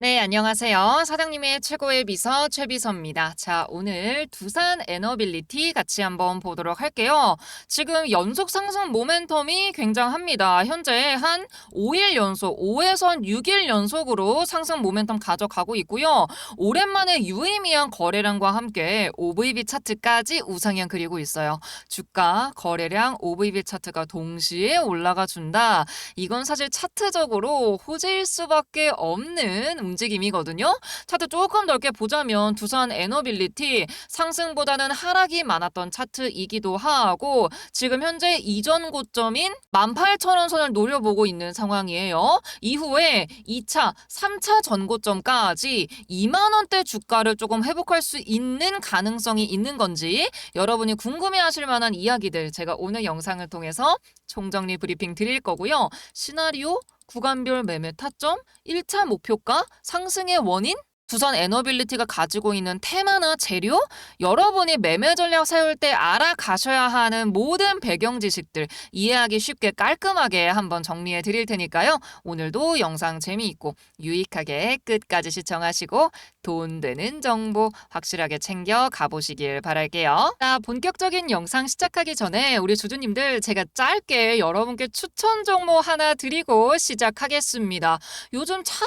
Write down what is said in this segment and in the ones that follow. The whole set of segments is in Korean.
네, 안녕하세요. 사장님의 최고의 비서 최비서입니다. 자, 오늘 두산 에너빌리티 같이 한번 보도록 할게요. 지금 연속 상승 모멘텀이 굉장합니다. 현재 한 5일 연속, 5에서 6일 연속으로 상승 모멘텀 가져가고 있고요. 오랜만에 유의미한 거래량과 함께 OVB 차트까지 우상향 그리고 있어요. 주가, 거래량, OVB 차트가 동시에 올라가 준다. 이건 사실 차트적으로 호재일 수밖에 없는 움직임이거든요. 차트 조금 넓게 보자면 두산 에너빌리티 상승보다는 하락이 많았던 차트이기도 하고 지금 현재 이전 고점인 18,000원 선을 노려보고 있는 상황이에요. 이후에 2차, 3차 전고점까지 2만 원대 주가를 조금 회복할 수 있는 가능성이 있는 건지 여러분이 궁금해하실 만한 이야기들 제가 오늘 영상을 통해서 총정리 브리핑 드릴 거고요. 시나리오 구간별 매매 타점, 1차 목표가, 상승의 원인, 두산 에너빌리티가 가지고 있는 테마나 재료, 여러분이 매매 전략 세울 때 알아가셔야 하는 모든 배경 지식들 이해하기 쉽게 깔끔하게 한번 정리해 드릴 테니까요. 오늘도 영상 재미있고 유익하게 끝까지 시청하시고 돈 되는 정보 확실하게 챙겨 가보시길 바랄게요. 자, 본격적인 영상 시작하기 전에 우리 주주님들 제가 짧게 여러분께 추천 정보 하나 드리고 시작하겠습니다. 요즘 참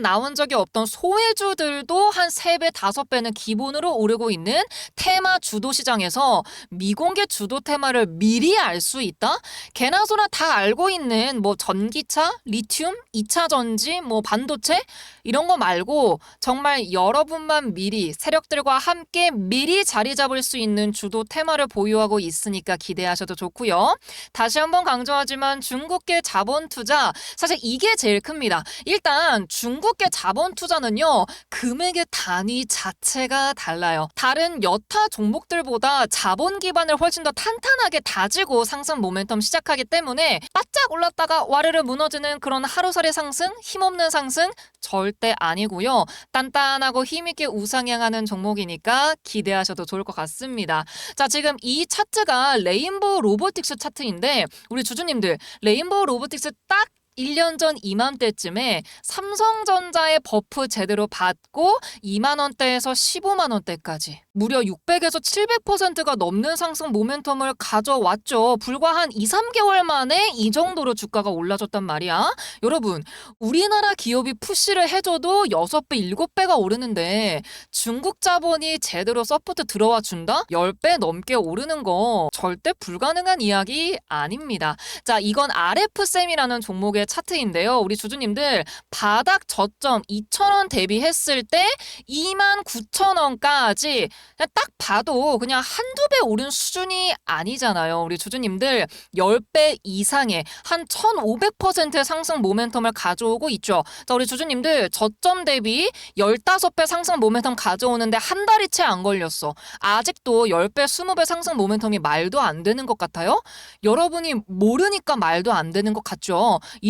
나온 적이 없던 소외주들도 한 3배, 5배는 기본으로 오르고 있는 테마 주도 시장에서 미공개 주도 테마를 미리 알 수 있다? 개나 소나 다 알고 있는 뭐 전기차, 리튬, 2차 전지, 뭐 반도체 이런 거 말고 정말 여러분만 미리 세력들과 함께 미리 자리 잡을 수 있는 주도 테마를 보유하고 있으니까 기대하셔도 좋고요. 다시 한번 강조하지만 중국계 자본 투자 사실 이게 제일 큽니다. 일단 중국 계 자본 투자는요. 금액의 단위 자체가 달라요. 다른 여타 종목들보다 자본 기반을 훨씬 더 탄탄하게 다지고 상승 모멘텀 시작하기 때문에 바짝 올랐다가 와르르 무너지는 그런 하루살이 상승, 힘없는 상승 절대 아니고요. 단단하고 힘있게 우상향하는 종목이니까 기대하셔도 좋을 것 같습니다. 자, 지금 이 차트가 레인보우 로보틱스 차트인데 우리 주주님들 레인보우 로보틱스 딱 1년 전 이맘때쯤에 삼성전자의 버프 제대로 받고 2만 원대에서 15만 원대까지 무려 600에서 700%가 넘는 상승 모멘텀을 가져왔죠. 불과 한 2, 3개월 만에 이 정도로 주가가 올라졌단 말이야. 여러분, 우리나라 기업이 푸시를 해줘도 6배, 7배가 오르는데 중국 자본이 제대로 서포트 들어와 준다? 10배 넘게 오르는 거 절대 불가능한 이야기 아닙니다. 자, 이건 RF쌤이라는 종목의 차트인데요. 우리 주주님들 바닥 저점 2,000원 대비했을 때 29,000원까지 그냥 딱 봐도 그냥 한두 배 오른 수준이 아니잖아요. 우리 주주님들 10배 이상의 한 1,500%의 상승 모멘텀을 가져오고 있죠. 자, 우리 주주님들 저점 대비 15배 상승 모멘텀 가져오는데 한 달이 채 안 걸렸어. 아직도 10배, 20배 상승 모멘텀이 말도 안 되는 것 같아요? 여러분이 모르니까 말도 안 되는 것 같죠? 이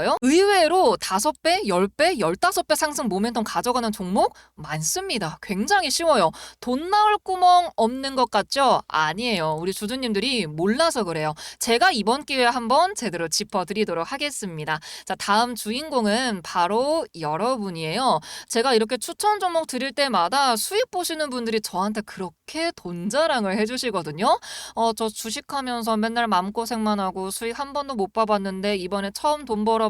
까요. 의외로 5배, 10배, 15배 상승 모멘텀 가져가는 종목 많습니다. 굉장히 쉬워요. 돈 나올 구멍 없는 것 같죠? 아니에요. 우리 주주님들이 몰라서 그래요. 제가 이번 기회에 한번 제대로 짚어드리도록 하겠습니다. 자, 다음 주인공은 바로 여러분이에요. 제가 이렇게 추천 종목 드릴 때마다 수익 보시는 분들이 저한테 그렇게 돈 자랑을 해주시거든요. 어, 저 주식하면서 맨날 마음고생만 하고 수익 한 번도 못 봐봤는데 이번에 처음 돈 벌어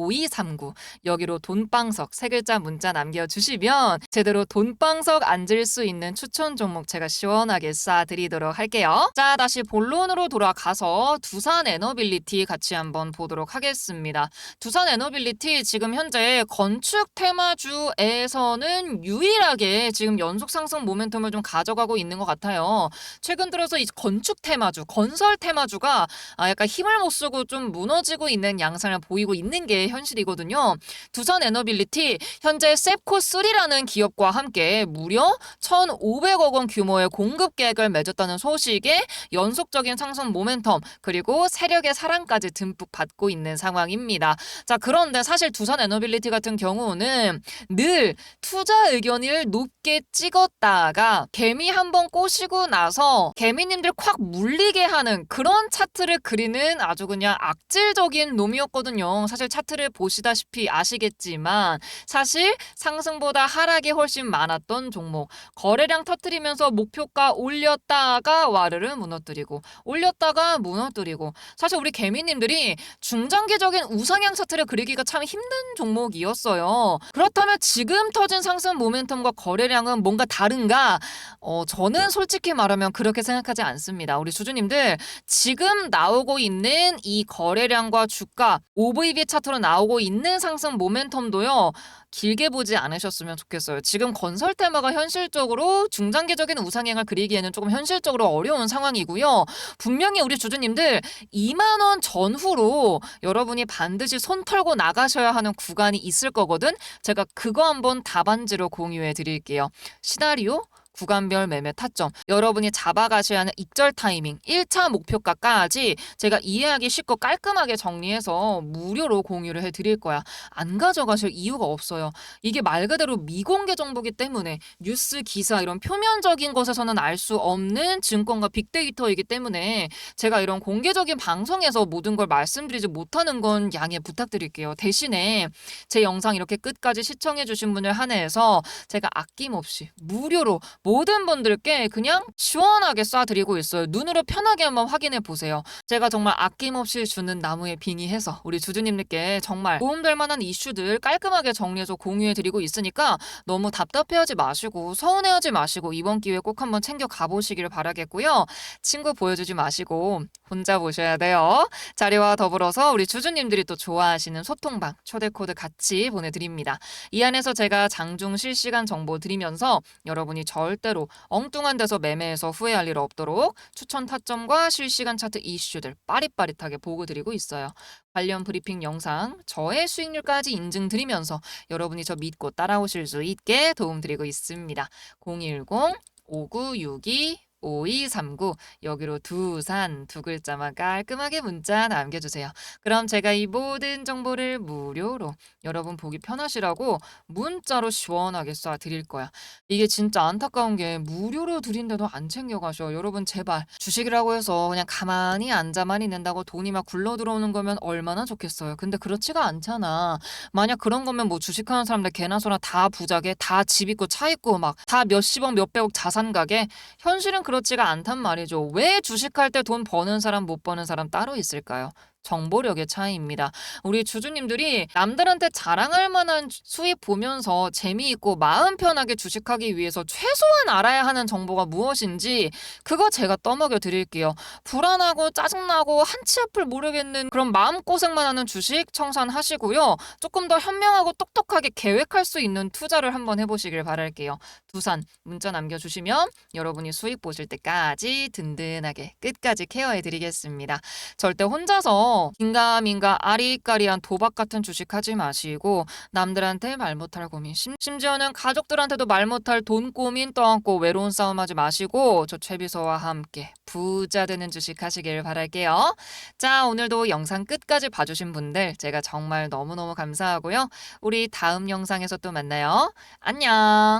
5239 여기로 돈방석 세 글자 문자 남겨주시면 제대로 돈방석 앉을 수 있는 추천 종목 제가 시원하게 쏴드리도록 할게요. 자 다시 본론으로 돌아가서 두산 에너빌리티 같이 한번 보도록 하겠습니다. 두산 에너빌리티 지금 현재 건축 테마주에서는 유일하게 지금 연속 상승 모멘텀을 좀 가져가고 있는 것 같아요. 최근 들어서 이 건축 테마주, 건설 테마주가 아, 약간 힘을 못 쓰고 좀 무너지고 있는 양상을 보이고 있는 게 현실이거든요. 두산 에너빌리티 현재 셉코3라는 기업과 함께 무려 1,500억 원 규모의 공급 계획을 맺었다는 소식에 연속적인 상승 모멘텀 그리고 세력의 사랑까지 듬뿍 받고 있는 상황입니다. 자, 그런데 사실 두산 에너빌리티 같은 경우는 늘 투자 의견을 높게 찍었다가 개미 한 번 꼬시고 나서 개미님들 콱 물리게 하는 그런 차트를 그리는 아주 그냥 악질적인 놈이었거든요. 사실 차트를 차트를 보시다시피 아시겠지만 사실 상승보다 하락이 훨씬 많았던 종목 거래량 터뜨리면서 목표가 올렸다가 와르르 무너뜨리고 올렸다가 무너뜨리고 사실 우리 개미님들이 중장기적인 우상향 차트를 그리기가 참 힘든 종목이었어요. 그렇다면 지금 터진 상승 모멘텀과 거래량은 뭔가 다른가? 어, 저는 솔직히 말하면 그렇게 생각하지 않습니다. 우리 주주님들 지금 나오고 있는 이 거래량과 주가 OVB 차트로 나오고 있는 상승 모멘텀도요. 길게 보지 않으셨으면 좋겠어요. 지금 건설 테마가 현실적으로 중장기적인 우상향을 그리기에는 조금 현실적으로 어려운 상황이고요. 분명히 우리 주주님들 2만 원 전후로 여러분이 반드시 손 털고 나가셔야 하는 구간이 있을 거거든. 제가 그거 한번 답안지로 공유해 드릴게요. 시나리오 구간별 매매 타점. 여러분이 잡아가셔야 하는 익절 타이밍 1차 목표가까지 제가 이해하기 쉽고 깔끔하게 정리해서 무료로 공유를 해드릴 거야. 안 가져가실 이유가 없어요. 이게 말 그대로 미공개 정보기 때문에 뉴스 기사 이런 표면적인 것에서는 알 수 없는 증권과 빅데이터이기 때문에 제가 이런 공개적인 방송에서 모든 걸 말씀드리지 못하는 건 양해 부탁드릴게요. 대신에 제 영상 이렇게 끝까지 시청해 주신 분을 한해해서 제가 아낌없이 무료로 모든 분들께 그냥 시원하게 쏴드리고 있어요. 눈으로 편하게 한번 확인해 보세요. 제가 정말 아낌없이 주는 나무에 빙의해서 우리 주주님들께 정말 도움될 만한 이슈들 깔끔하게 정리해서 공유해 드리고 있으니까 너무 답답해하지 마시고 서운해하지 마시고 이번 기회에 꼭 한번 챙겨 가보시기를 바라겠고요. 친구 보여주지 마시고 혼자 보셔야 돼요. 자리와 더불어서 우리 주주님들이 또 좋아하시는 소통방 초대 코드 같이 보내드립니다. 이 안에서 제가 장중 실시간 정보 드리면서 여러분이 절 대로 엉뚱한 데서 매매해서 후회할 일 없도록 추천 타점과 실시간 차트 이슈들 빠릿빠릿하게 보고 드리고 있어요. 관련 브리핑 영상 저의 수익률까지 인증드리면서 여러분이 저 믿고 따라오실 수 있게 도움드리고 있습니다. 010 5962 5239 여기로 두산 두 글자만 깔끔하게 문자 남겨주세요. 그럼 제가 이 모든 정보를 무료로 여러분 보기 편하시라고 문자로 시원하게 쏴 드릴 거야. 이게 진짜 안타까운 게 무료로 드린데도 안 챙겨가셔. 여러분 제발 주식이라고 해서 그냥 가만히 앉아만 있는다고 돈이 막 굴러 들어오는 거면 얼마나 좋겠어요. 근데 그렇지가 않잖아. 만약 그런 거면 뭐 주식하는 사람들 개나 소나 다 부자게 다 집 있고 차 있고 막 다 몇십억 몇백억 자산 가게 현실은 그렇지가 않단 말이죠. 왜 주식할 때 돈 버는 사람 못 버는 사람 따로 있을까요? 정보력의 차이입니다. 우리 주주님들이 남들한테 자랑할 만한 주- 수입 보면서 재미있고 마음 편하게 주식하기 위해서 최소한 알아야 하는 정보가 무엇인지 그거 제가 떠먹여 드릴게요. 불안하고 짜증나고 한치 앞을 모르겠는 그런 마음고생만 하는 주식 청산하시고요. 조금 더 현명하고 똑똑하게 계획할 수 있는 투자를 한번 해보시길 바랄게요. 두산 문자 남겨주시면 여러분이 수익 보실 때까지 든든하게 끝까지 케어해 드리겠습니다. 절대 혼자 서 긴가민가 아리까리한 도박 같은 주식 하지 마시고 남들한테 말 못할 고민 심, 심지어는 가족들한테도 말 못할 돈 고민 떠안고 외로운 싸움 하지 마시고 저 최비서와 함께 부자 되는 주식 하시길 바랄게요. 자 오늘도 영상 끝까지 봐주신 분들 제가 정말 너무너무 감사하고요. 우리 다음 영상에서 또 만나요. 안녕